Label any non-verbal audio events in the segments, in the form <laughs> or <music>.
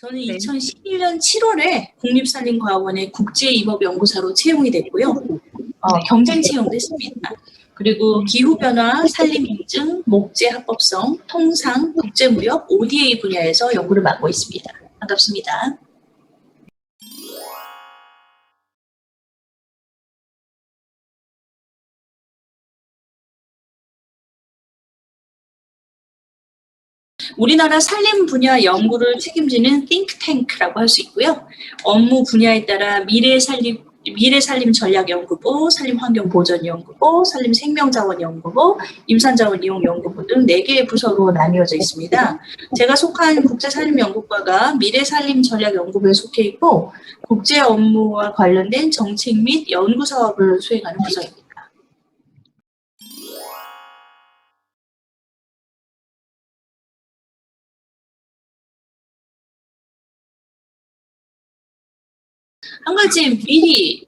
저는 네. 2011년 7월에 국립산림과학원의 국제입업연구사로 채용이 됐고요. 어, 네. 경쟁 채용도 했습니다. 그리고 기후변화, 산림인증, 목재 합법성, 통상, 국제무역, ODA 분야에서 연구를 맡고 있습니다. 반갑습니다. 우리나라 산림 분야 연구를 책임지는 띵크탱크라고 할 수 있고요. 업무 분야에 따라 미래 산림 미래 산림 전략 연구부, 산림 환경 보전 연구부, 산림 생명 자원 연구부, 임산 자원 이용 연구부 등 4개의 부서로 나뉘어져 있습니다. 제가 속한 국제 산림 연구과가 미래 산림 전략 연구부에 속해 있고 국제 업무와 관련된 정책 및 연구 사업을 수행하는 부서입니다. 한 가지 미리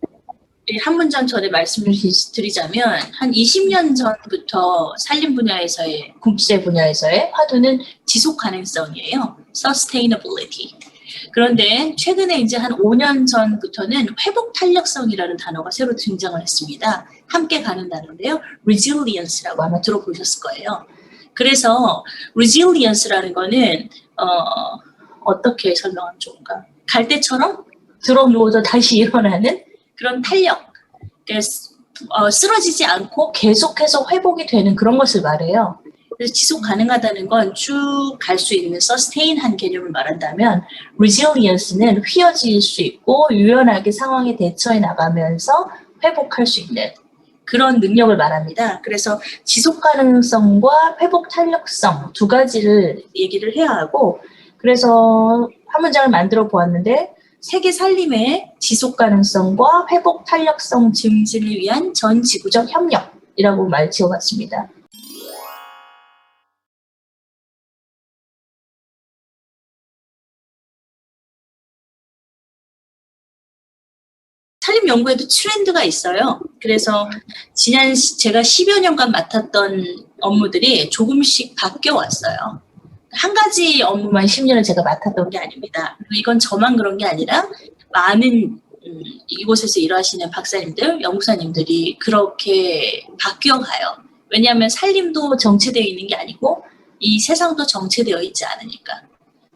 한 문장 전에 말씀을 드리자면 한 20년 전부터 산림 분야에서의 국제 분야에서의 화두는 지속 가능성이에요. sustainability. 그런데 최근에 이제 한 5년 전부터는 회복 탄력성이라는 단어가 새로 등장을 했습니다. 함께 가는 단어인데요. resilience라고 아마 들어보셨을 거예요. 그래서 resilience라는 거는 어, 어떻게 설명하면 좋을까? 갈대처럼 들어 누워서 다시 일어나는 그런 탄력. 어, 쓰러지지 않고 계속해서 회복이 되는 그런 것을 말해요. 그래서 지속 가능하다는 건 쭉 갈 수 있는 서스테인한 개념을 말한다면 resilience는 휘어질 수 있고 유연하게 상황에 대처해 나가면서 회복할 수 있는 그런 능력을 말합니다. 그래서 지속 가능성과 회복 탄력성 두 가지를 얘기를 해야 하고 그래서 한 문장을 만들어 보았는데 세계 산림의 지속 가능성과 회복 탄력성 증진을 위한 전 지구적 협력이라고 말 지어봤습니다. 산림 연구에도 트렌드가 있어요. 그래서 지난 시- 제가 10여 년간 맡았던 업무들이 조금씩 바뀌어 왔어요. 한 가지 업무만 10년을 제가 맡았던 게 아닙니다. 이건 저만 그런 게 아니라 많은 음, 이곳에서 일하시는 박사님들, 연구사님들이 그렇게 바뀌어가요. 왜냐하면 산림도 정체되어 있는 게 아니고 이 세상도 정체되어 있지 않으니까.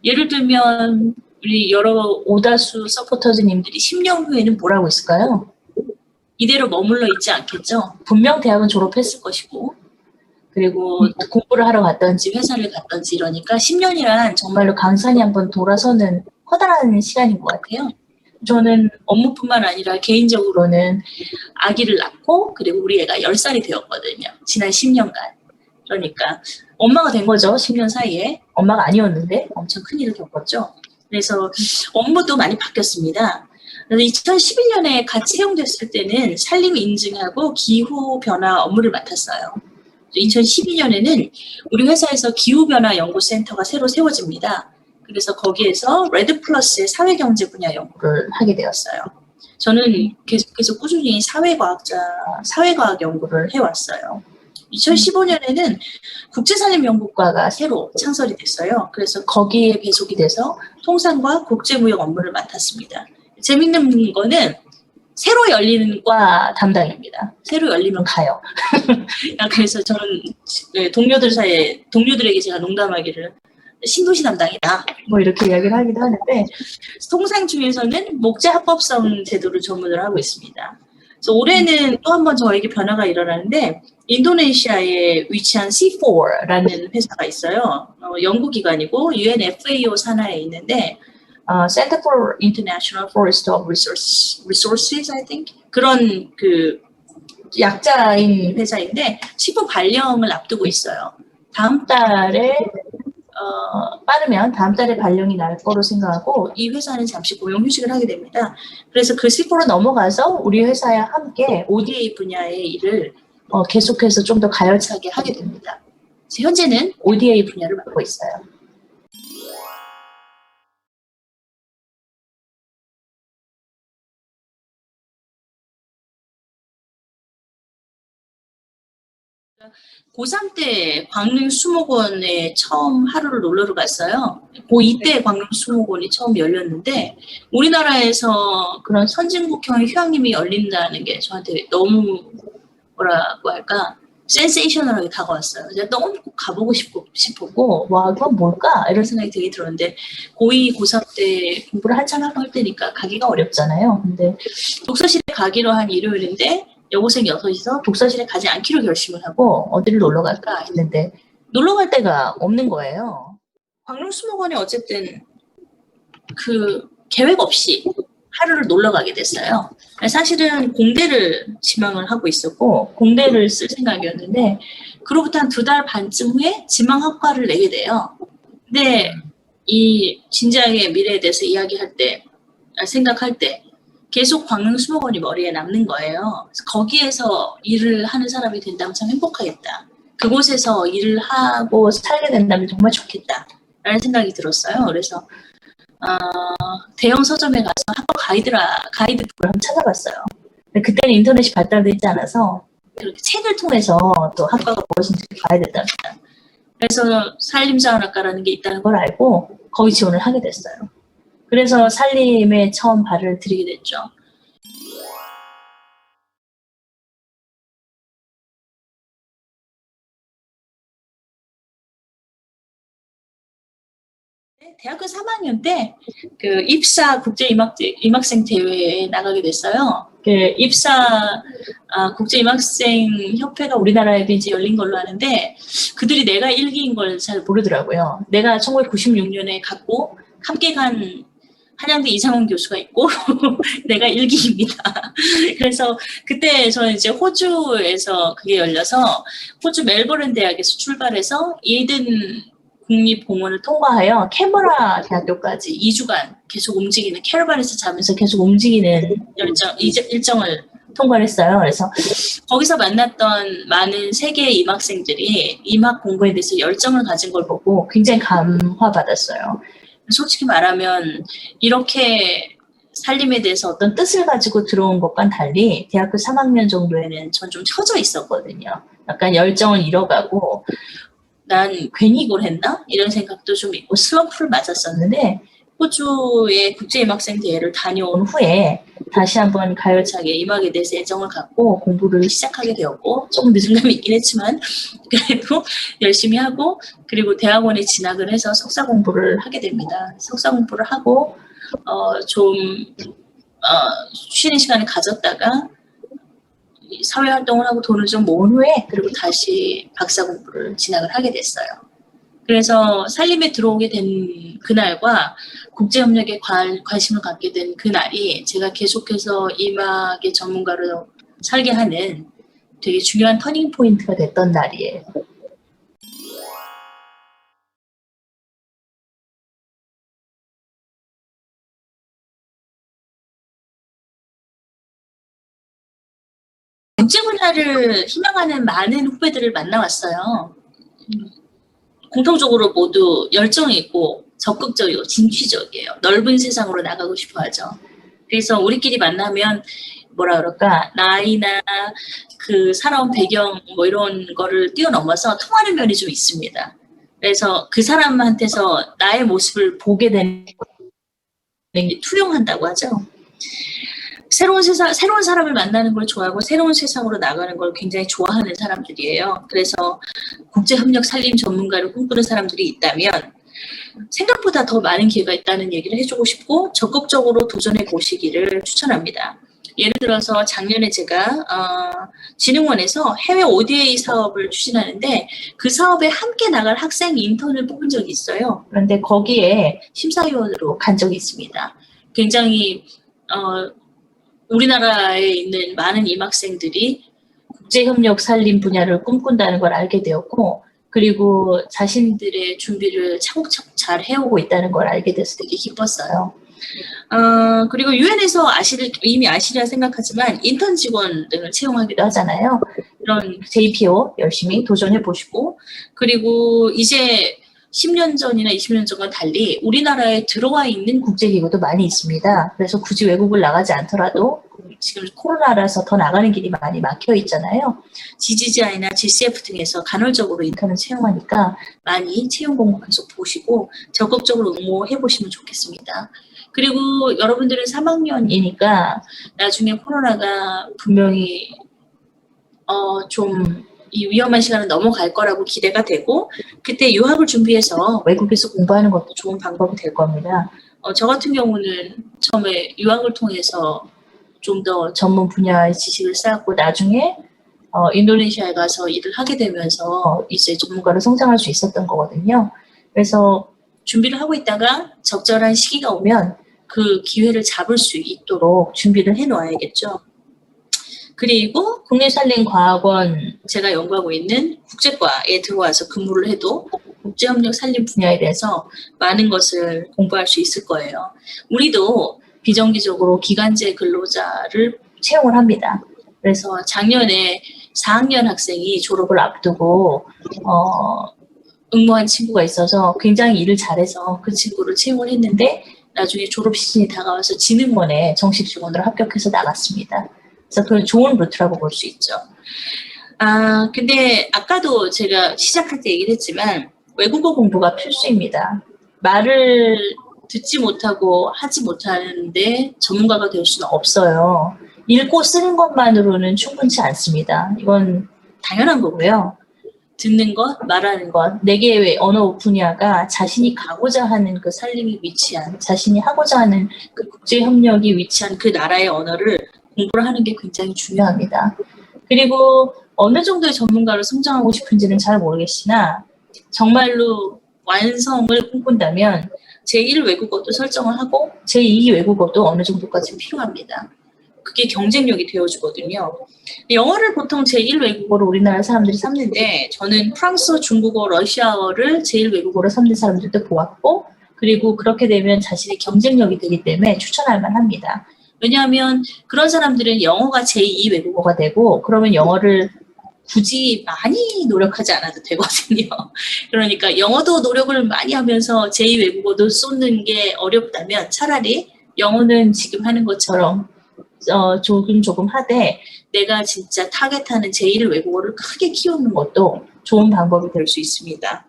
예를 들면 우리 여러 오다수 서포터즈님들이 10년 후에는 뭘 하고 있을까요? 이대로 머물러 있지 않겠죠? 분명 대학은 졸업했을 것이고 그리고 공부를 하러 갔던지 회사를 갔던지 이러니까 10년이란 정말로 강산이 한번 돌아서는 커다란 시간인 것 같아요. 저는 업무뿐만 아니라 개인적으로는 아기를 낳고 그리고 우리 애가 10살이 되었거든요. 지난 10년간. 그러니까 엄마가 된 거죠. 10년 사이에. 엄마가 아니었는데 엄청 큰 일을 겪었죠. 그래서 업무도 많이 바뀌었습니다. 그래서 2011년에 같이 채용됐을 때는 산림 인증하고 기후 변화 업무를 맡았어요. 2012년에는 우리 회사에서 기후변화 연구센터가 새로 세워집니다. 그래서 거기에서 레드 플러스의 사회경제 분야 연구를 하게 되었어요. 저는 계속해서 꾸준히 사회과학자, 사회과학 연구를 해왔어요. 2015년에는 국제산림연구과가 새로 창설이 됐어요. 그래서 거기에 배속이 돼서 통상과 국제무역 업무를 맡았습니다. 재밌는 거는 새로 열리는 과 담당입니다. 새로 열리면 가요. <laughs> 그래서 저는 네, 동료들 사이에 동료들에게 제가 농담하기를 신도시 담당이다. 뭐 이렇게 이야기를 하기도 하는데 통상 중에서는 목재 합법성 제도를 전문을 하고 있습니다. 그래서 올해는 또 한 번 저에게 변화가 일어나는데 인도네시아에 위치한 C4라는 회사가 있어요. 어, 연구기관이고 UNFAO 산하에 있는데 어, Center for International Forest of Resources, I think 그런 그 약자인 회사인데 C4 발령을 앞두고 있어요. 다음 달에 어, 빠르면 다음 달에 발령이 날 거로 생각하고 이 회사는 잠시 고용 휴직을 하게 됩니다. 그래서 그 C4로 넘어가서 우리 회사와 함께 ODA 분야의 일을 어, 계속해서 좀 더 가열차게 하게 됩니다. 현재는 ODA 분야를 맡고 있어요. 고3 때 광릉 수목원에 처음 하루를 놀러 갔어요. 고2 때 광릉 수목원이 처음 열렸는데 우리나라에서 그런 선진국형 휴양림이 열린다는 게 저한테 너무 뭐라고 할까 센세이셔널하게 다가왔어요. 제가 너무 꼭 가보고 싶고, 싶었고 와 그건 뭘까 이런 생각이 되게 들었는데 고2, 고3 때 공부를 한참 하고 할 때니까 가기가 어렵잖아요. 근데 독서실에 가기로 한 일요일인데 여고생 여섯이서 독서실에 가지 않기로 결심을 하고 어디를 놀러 갈까 했는데 놀러 갈 데가 없는 거예요. 광릉수목원에 어쨌든 그 계획 없이 하루를 놀러 가게 됐어요. 사실은 공대를 지망을 하고 있었고 공대를 쓸 생각이었는데 그로부터 한 두 달 반쯤 후에 지망 학과를 내게 돼요. 근데 이 진지하게 미래에 대해서 이야기할 때 아, 생각할 때 계속 광릉 수목원이 머리에 남는 거예요. 거기에서 일을 하는 사람이 된다면 참 행복하겠다. 그곳에서 일을 하고 살게 된다면 정말 좋겠다. 라는 생각이 들었어요. 그래서 어, 대형 서점에 가서 학과 가이드라, 가이드북을 한번 찾아봤어요. 그때는 인터넷이 발달되지 않아서 그렇게 책을 통해서 또 학과가 무엇인지 봐야 된답니다. 그래서 산림자원학과라는 게 있다는 걸 알고 거기 지원을 하게 됐어요. 그래서 산림에 처음 발을 들이게 됐죠. 대학교 3학년 때 그 입사 국제 임학 임학생 대회에 나가게 됐어요. 그 입사 아, 국제 임학생 협회가 우리나라에도 이제 열린 걸로 아는데 그들이 내가 일기인 걸 잘 모르더라고요. 내가 1996년에 갔고 함께 간 한양대 이상훈 교수가 있고 <laughs> 내가 일기입니다. <laughs> 그래서 그때 저는 이제 호주에서 그게 열려서 호주 멜버른 대학에서 출발해서 이든 국립공원을 통과하여 캐머라 대학교까지 2주간 계속 움직이는 캐러반에서 자면서 계속 움직이는 열정, 일정을 통과를 했어요. 그래서 거기서 만났던 많은 세계의 임학생들이 임학 공부에 대해서 열정을 가진 걸 보고 굉장히 감화받았어요. 솔직히 말하면 이렇게 살림에 대해서 어떤 뜻을 가지고 들어온 것과는 달리 대학교 3학년 정도에는 전 좀 처져 있었거든요. 약간 열정을 잃어가고 난 괜히 이걸 했나? 이런 생각도 좀 있고 슬럼프를 맞았었는데 호주의 국제임학생 대회를 다녀온 후에 다시 한번 가열차게 임학에 대해서 애정을 갖고 공부를 시작하게 되었고 조금 늦은 감이 있긴 했지만 <laughs> 그래도 열심히 하고 그리고 대학원에 진학을 해서 석사 공부를 하게 됩니다. 석사 공부를 하고 어, 좀 어, 쉬는 시간을 가졌다가 이 사회 활동을 하고 돈을 좀 모은 후에 그리고 다시 박사 공부를 진학을 하게 됐어요. 그래서 살림에 들어오게 된 그날과 국제협력에 관, 관심을 갖게 된 그날이 제가 계속해서 이막의 전문가로 살게 하는 되게 중요한 터닝 포인트가 됐던 날이에요. 국제 분야를 희망하는 많은 후배들을 만나왔어요. 음, 공통적으로 모두 열정이 있고 적극적이고 진취적이에요. 넓은 세상으로 나가고 싶어 하죠. 그래서 우리끼리 만나면 뭐라 그럴까 나이나 그 살아온 배경 뭐 이런 거를 뛰어넘어서 통하는 면이 좀 있습니다. 그래서 그 사람한테서 나의 모습을 보게 되는 게 투영한다고 하죠. 새로운 세상, 새로운 사람을 만나는 걸 좋아하고 새로운 세상으로 나가는 걸 굉장히 좋아하는 사람들이에요. 그래서 국제협력 살림 전문가를 꿈꾸는 사람들이 있다면 생각보다 더 많은 기회가 있다는 얘기를 해주고 싶고 적극적으로 도전해 보시기를 추천합니다. 예를 들어서 작년에 제가 어, 진흥원에서 해외 ODA 사업을 추진하는데 그 사업에 함께 나갈 학생 인턴을 뽑은 적이 있어요. 그런데 거기에 심사위원으로 간 적이 있습니다. 굉장히 어, 우리나라에 있는 많은 임학생들이 국제협력 살림 분야를 꿈꾼다는 걸 알게 되었고 그리고 자신들의 준비를 차곡차곡 잘 해오고 있다는 걸 알게 돼서 되게 기뻤어요. 어, 그리고 유엔에서 아실, 이미 아시리라 생각하지만 인턴 직원 등을 채용하기도 하잖아요. 이런 JPO 열심히 도전해 보시고 그리고 이제 10년 전이나 20년 전과 달리 우리나라에 들어와 있는 국제기구도 많이 있습니다. 그래서 굳이 외국을 나가지 않더라도 지금 코로나라서 더 나가는 길이 많이 막혀 있잖아요. GGGI나 GCF 등에서 간헐적으로 인턴을 채용하니까 많이 채용 공고 계속 보시고 적극적으로 응모해 보시면 좋겠습니다. 그리고 여러분들은 3학년이니까 나중에 코로나가 분명히 어, 좀 이 위험한 시간을 넘어갈 거라고 기대가 되고 그때 유학을 준비해서 외국에서 공부하는 것도 좋은 방법이 될 겁니다. 어, 저 같은 경우는 처음에 유학을 통해서 좀 더 전문 분야의 지식을 쌓았고 나중에 어, 인도네시아에 가서 일을 하게 되면서 이제 전문가로 성장할 수 있었던 거거든요. 그래서 준비를 하고 있다가 적절한 시기가 오면 그 기회를 잡을 수 있도록 준비를 해 놓아야겠죠. 그리고 국립산림과학원 제가 연구하고 있는 국제과에 들어와서 근무를 해도 국제협력 산림 분야에 대해서 많은 것을 공부할 수 있을 거예요. 우리도 비정기적으로 기간제 근로자를 채용을 합니다. 그래서 작년에 4학년 학생이 졸업을 앞두고 어, 응모한 친구가 있어서 굉장히 일을 잘해서 그 친구를 채용을 했는데 나중에 졸업 시즌이 다가와서 진흥원에 정식 직원으로 합격해서 나갔습니다. 그래서 그건 좋은 루트라고 볼 수 있죠. 아, 근데 아까도 제가 시작할 때 얘기를 했지만 외국어 공부가 필수입니다. 말을 듣지 못하고 하지 못하는데 전문가가 될 수는 없어요. 읽고 쓰는 것만으로는 충분치 않습니다. 이건 당연한 거고요. 듣는 것, 말하는 것, 네 개의 언어 분야가 자신이 가고자 하는 그 살림이 위치한, 자신이 하고자 하는 그 국제 협력이 위치한 그 나라의 언어를 공부를 하는 게 굉장히 중요합니다. 그리고 어느 정도의 전문가로 성장하고 싶은지는 잘 모르겠으나 정말로 완성을 꿈꾼다면 제1 외국어도 설정을 하고 제2 외국어도 어느 정도까지 필요합니다. 그게 경쟁력이 되어주거든요. 영어를 보통 제1 외국어로 우리나라 사람들이 삼는데 저는 프랑스어, 중국어, 러시아어를 제1 외국어로 삼는 사람들도 보았고 그리고 그렇게 되면 자신의 경쟁력이 되기 때문에 추천할 만합니다. 왜냐하면 그런 사람들은 영어가 제2 외국어가 되고 그러면 영어를 굳이 많이 노력하지 않아도 되거든요. <laughs> 그러니까 영어도 노력을 많이 하면서 제2 외국어도 쏟는 게 어렵다면 차라리 영어는 지금 하는 것처럼 어, 조금 조금 하되 내가 진짜 타겟하는 제1 외국어를 크게 키우는 것도 좋은 방법이 될 수 있습니다.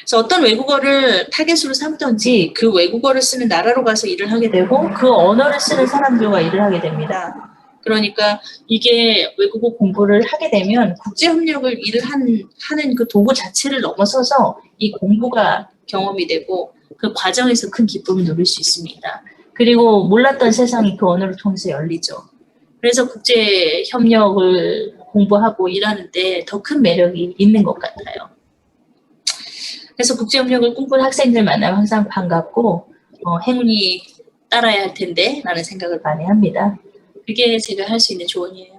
그래서 어떤 외국어를 타겟으로 삼든지 그 외국어를 쓰는 나라로 가서 일을 하게 되고 그 언어를 쓰는 사람들과 일을 하게 됩니다. 그러니까 이게 외국어 공부를 하게 되면 국제 협력을 일을 한, 하는 그 도구 자체를 넘어서서 이 공부가 경험이 되고 그 과정에서 큰 기쁨을 누릴 수 있습니다. 그리고 몰랐던 세상이 그 언어를 통해서 열리죠. 그래서 국제 협력을 공부하고 일하는데 더 큰 매력이 있는 것 같아요. 그래서 국제 협력을 꿈꾸는 학생들 만나면 항상 반갑고 어, 행운이 따라야 할 텐데 라는 생각을 많이 합니다. 그게 제가 할 수 있는 조언이에요.